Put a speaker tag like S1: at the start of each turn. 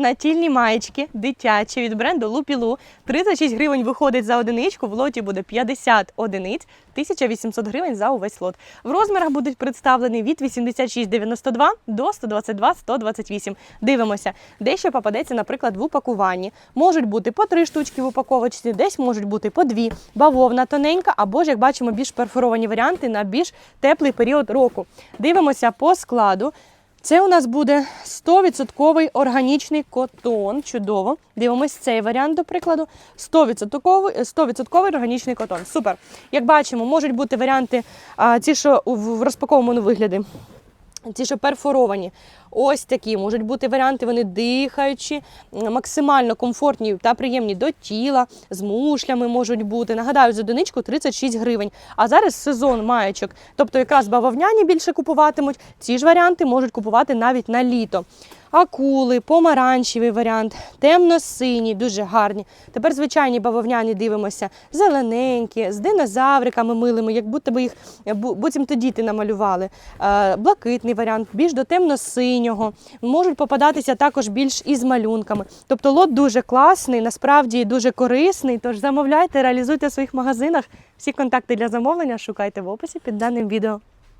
S1: натільні маєчки, дитячі від бренду Лупілу. 36 гривень виходить за одиничку, в лоті буде 50 одиниць, 1800 гривень за увесь лот. В розмірах будуть представлені від 86,92 до 122,128. Дивимося, де ще попадеться, наприклад, в упакуванні. Можуть бути по три штучки в упаковочці, десь можуть бути по дві. Бавовна тоненька, або ж, як бачимо, більш перфоровані варіанти на більш теплий період року. Дивимося по складу. Це у нас буде 100% органічний котон. Чудово. Дивимось цей варіант, до прикладу. 100%, 100% органічний котон. Супер. Як бачимо, можуть бути варіанти, а, ці, що в розпакованому вигляді. Ті, що перфоровані, ось такі можуть бути варіанти, вони дихаючі, максимально комфортні та приємні до тіла, з мушлями можуть бути. Нагадаю, за одиничку 36 гривень. А зараз сезон маєчок. Тобто якраз бавовняні більше купуватимуть. Ці ж варіанти можуть купувати навіть на літо. Акули, помаранчевий варіант, темно-сині, дуже гарні. Тепер звичайні бавовняні дивимося, зелененькі, з динозавриками милими, як будто би їх е, буцімто діти намалювали. Е, Блакитний варіант, більш до темно-синього. Можуть попадатися також більш із малюнками. Тобто лот дуже класний, насправді дуже корисний. Тож замовляйте, реалізуйте в своїх магазинах. Всі контакти для замовлення шукайте в описі під даним відео.